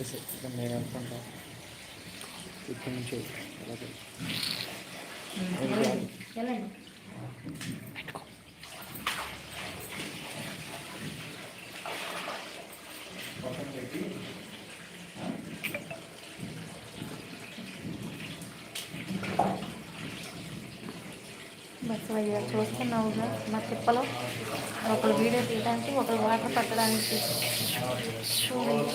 వచ్చేసి ఇక్కడ నేను అనుకుంటా. ఇక్కడ నుంచి అలాగే. వెళ్ళండి బస్సు అయ్యా చూస్తున్నావుగా మా తిప్పలో. ఒకరు వీడియో తీయడానికి ఒకరు వాటర్ పట్టడానికి. చూడండి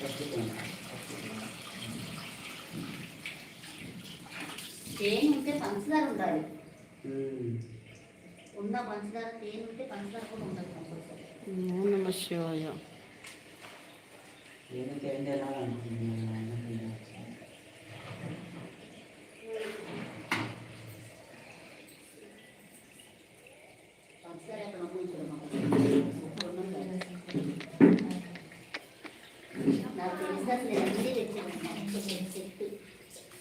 ఫస్ట్ తేనె ఉంటే పంచదార ఉండాలి. ఉన్న పంచదార తేనె ఉంటే పంచదార కూడా ఉండాలి కంపల్సరీ. నమ శివాయ. పంచదార ఎక్కడ తెచ్చాను చెట్టు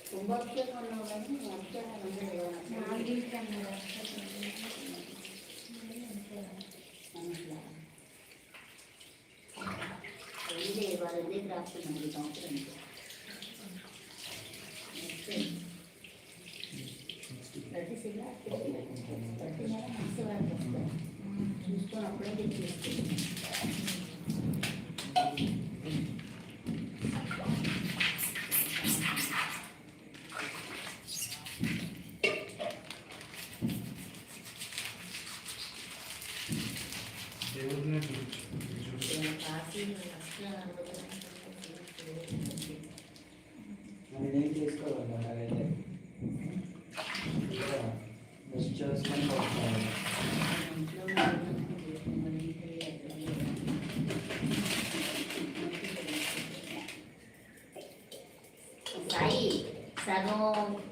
కుంభాభిషేకం ఉన్నావు కానీ అభిషేకం వెళ్ళి వాళ్ళ దగ్గర రాస్తున్నాను సంవత్సరం ప్రతి శిల ప్రతి నెల మంచి వాళ్ళకి వస్తారు చూసుకొని అప్పుడే తెచ్చేస్తుంది దేవుడిని చూపించు మరి నేను తీసుకోవాలి అలాగైతే బస్ చూసుకొని సాయి సగం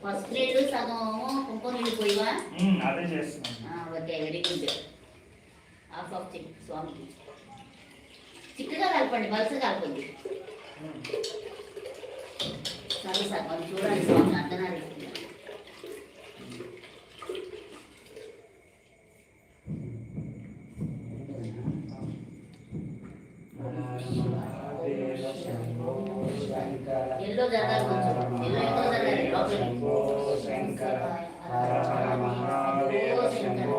ఫస్ట్ గ్రేడ్ సగం కుంకుమ ఉమ్, అదే చేస్తున్నాను. Okay very good. చిక్ స్వామికి చిక్కగా కలపండి బల్స కలపండి. సరే సగం చూడండి స్వామి అర్థనాలు ఎల్లో జరగాలి కొంచెం ఎల్లో ఎక్కువ జరగాలి లోపలికి శంకర హర హర మహాదేవ శంకర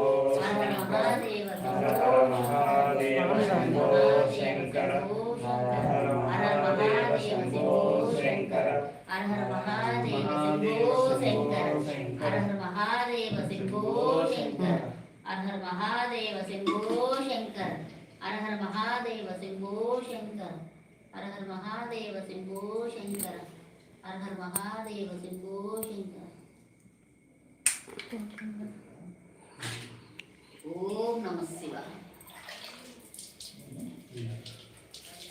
हर महादेव शिवो शंकर हर हर महादेव शिवो शंकर हर हर महादेव शिवो शंकर हर हर महादेव शिवो शंकर हर हर महादेव शिवो शंकर हर हर महादेव शिवो शंकर हर हर महादेव शिवो शंकर ओम नमः शिवाय।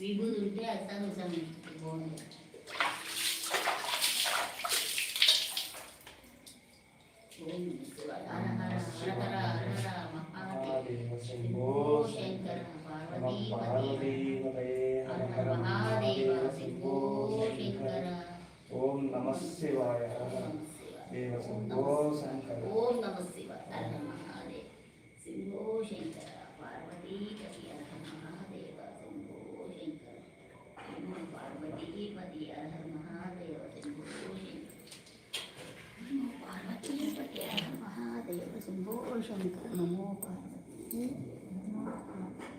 విభూది ఉంటే అసలు బాగుంది ఓం నమ శివాయ. ओम नमः शिवाय महादेव सिंहो शंकर पार्वती कवि महादेव सिंहो शंकर नमो पार्वती पति हर महादेव सिंहो शंकर नमो पार्वती पति हर महादेव सिंहो शंकर नमो पार्वती नमो पार्वती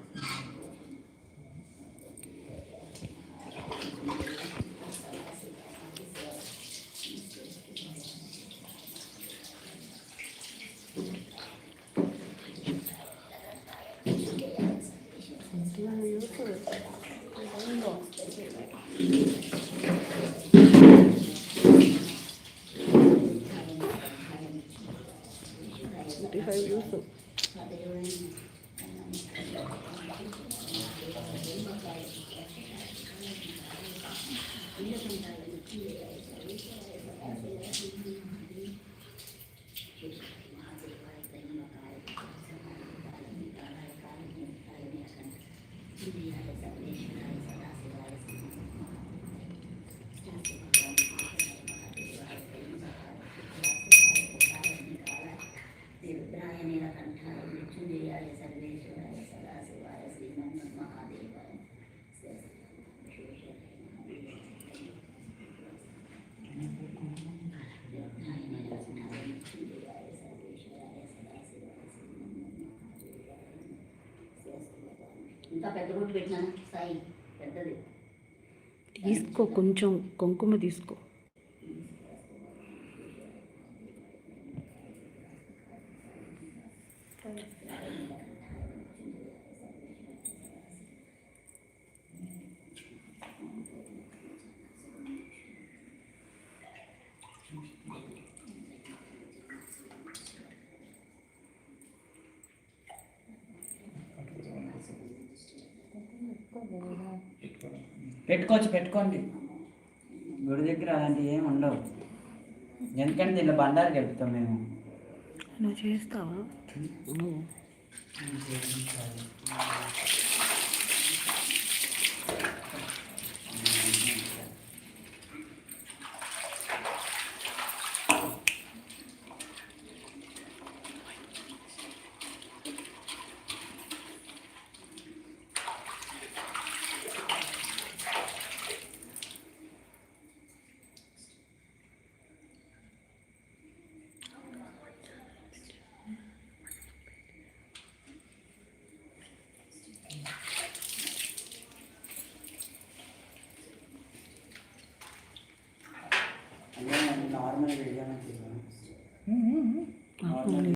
45 years old. ఇంకా పెద్ద పెట్టినాను సాయి పెద్దది. తీసుకో కొంచెం కుంకుమ తీసుకో. పెట్టుకోవచ్చు పెట్టుకోండి. గుడి దగ్గర అలాంటివి ఏమి ఉండవు. ఎందుకంటే దీనిలో బండారు కలుపుతాం మేము. నువ్వు చేస్తావా?